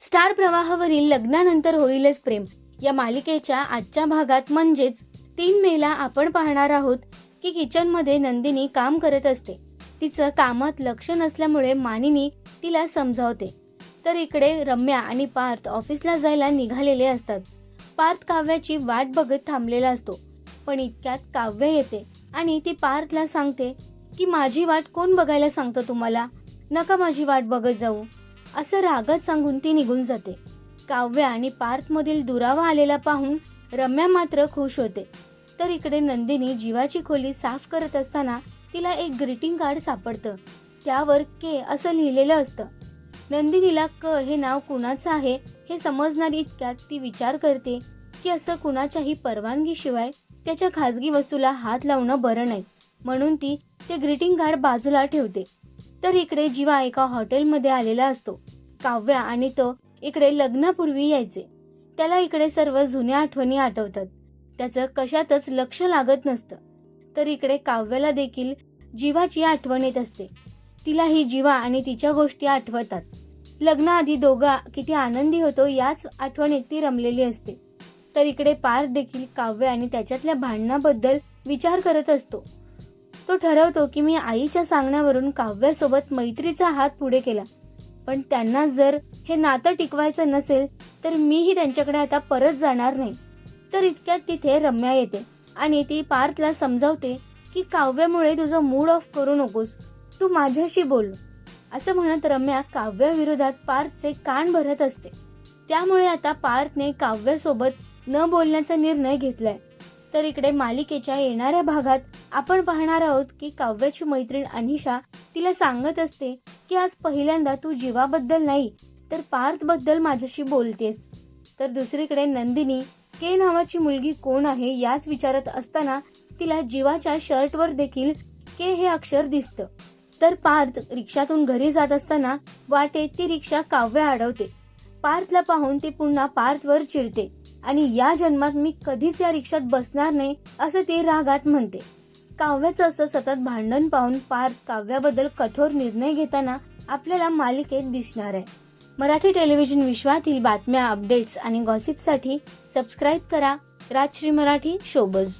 Star प्रवाहावरील लग्नानंतर होईलच प्रेम. या मालिकेच्या आजच्या भागात म्हणजेच तीन मेला आपण पाहणार आहोत की किचनमध्ये नंदिनी काम करत असते. तिचं कामात लक्ष नसल्यामुळे मानिनी तिला समजावते. तर इकडे रम्या आणि पार्थ ऑफिसला जायला निघालेले असतात. पार्थ काव्याची वाट बघत थांबलेला असतो. पण इतक्यात काव्य येते आणि ती पार्थला सांगते की माझी वाट कोण बघायला सांगतं तुम्हाला? नका माझी वाट बघत जाऊ. असं रागत सांगून ती निघून जाते. काव्य आणि पार्थ मधील दुरावा आलेला पाहून रम्या मात्र खुश होते. तर इकडे नंदिनी जीवाची खोली साफ करत असताना तिला एक ग्रीटिंग कार्ड सापडतं. त्यावर के असं लिहिलेलं असतं. नंदिनीला क हे नाव कुणाचं आहे हे समजणार इतक्यात ती विचार करते की असं कुणाच्याही परवानगीशिवाय त्याच्या खासगी वस्तूला हात लावणं बरं नाही. म्हणून ती ते ग्रीटिंग कार्ड बाजूला ठेवते. तर इकडे जीवा एका हॉटेलमध्ये आलेला असतो. काव्या आणि तो इकडे लग्नापूर्वी यायचे. त्याला इकडे सर्व जुन्या आठवणी आठवतात. त्याचं कशातच लक्ष लागत नसतं. तर इकडे काव्याला देखील जीवाची आठवण येत असते. तिला ही जीवा आणि तिच्या गोष्टी आठवतात. लग्नाआधी दोघा किती आनंदी होतो याच आठवणीत ती रमलेली असते. तर इकडे पार्थ देखील काव्य आणि त्याच्यातल्या भांडणाबद्दल विचार करत असतो. तो ठरवतो की मी आईच्या सांगण्यावरून काव्यासोबत मैत्रीचा हात पुढे केला. पण त्यांना जर हे नातं टिकवायचं नसेल तर मीही त्यांच्याकडे आता परत जाणार नाही. तर इतक्यात तिथे रम्या येते आणि ती पार्थला समजावते की काव्यामुळे तुझं मूड ऑफ करू नकोस. तू माझ्याशी बोल. असं म्हणत रम्या काव्याविरोधात पार्थचे कान भरत असते. त्यामुळे आता पार्थने काव्यासोबत न बोलण्याचा निर्णय घेतलाय. तर इकडे मालिकेच्या येणाऱ्या भागात आपण पाहणार आहोत की काव्याची मैत्रीण अनिशा तिला सांगत असते की आज पहिल्यांदा तू जीवाबद्दल नाही तर पार्थबद्दल माझ्याशी बोलतेस. तर दुसरीकडे नंदिनी के नावाची मुलगी कोण आहे याच विचारत असताना तिला जीवाच्या शर्टवर देखील के हे अक्षर दिसतं. तर पार्थ रिक्षातून घरी जात असताना वाटेत ती रिक्षा काव्य अडवते पार्थला पाहून ती पुन्हा पार्थवर चिडते. आणि या जन्मात मी कधीच या रिक्षात बसणार नाही असं ते रागात म्हणते. काव्याचं असं सतत भांडण पाहून पार्थ काव्याबद्दल कठोर निर्णय घेताना आपल्याला मालिकेत दिसणार आहे. मराठी टेलिव्हिजन विश्वातील बातम्या अपडेट्स आणि गॉसिपसाठी सबस्क्राईब करा. राजश्री मराठी शोबज